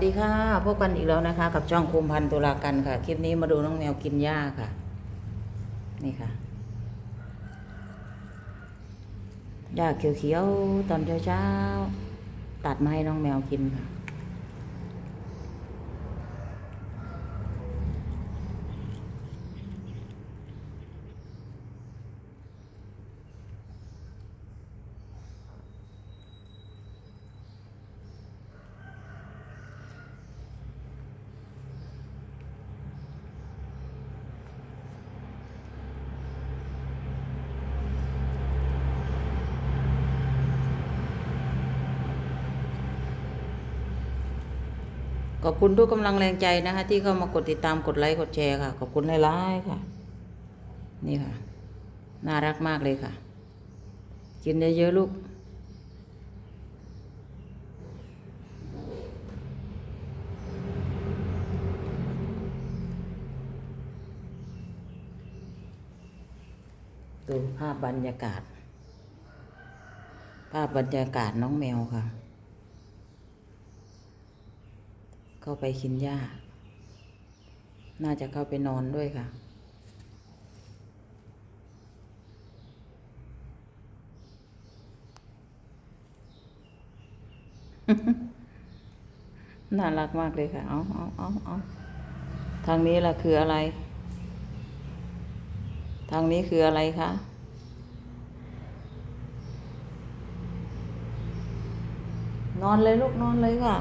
สดีค่ะพบกันอีกแล้วนะคะ กับช่องคุมพันตุลากันค่ะ คลิปนี้มาดูน้องแมวกินหญ้าค่ะ นี่ค่ะหญ้าเขียวๆตอนเช้าๆตัดมาให้น้องแมวกินค่ะ ขอบคุณทุกกำลังแรงใจนะคะที่เข้ามากดติดตามกดไลค์กดแชร์ค่ะขอบคุณหลายๆค่ะ นี่ค่ะ น่ารักมากเลยค่ะ กินเยอะๆลูกดูภาพบรรยากาศ ภาพบรรยากาศน้องแมวค่ะ เข้าไปกินหญ้า น่าจะเข้าไปนอนด้วยค่ะ น่ารักมากเลยค่ะ เอาเอาเอาเอาทางนี้ล่ะคืออะไร ทางนี้คืออะไรคะนอนเลยลูกนอนเลยค่ะ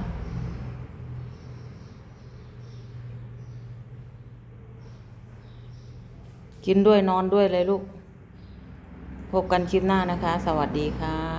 กินด้วยนอนด้วยเลยลูก พบกันคลิปหน้านะคะ สวัสดีค่ะ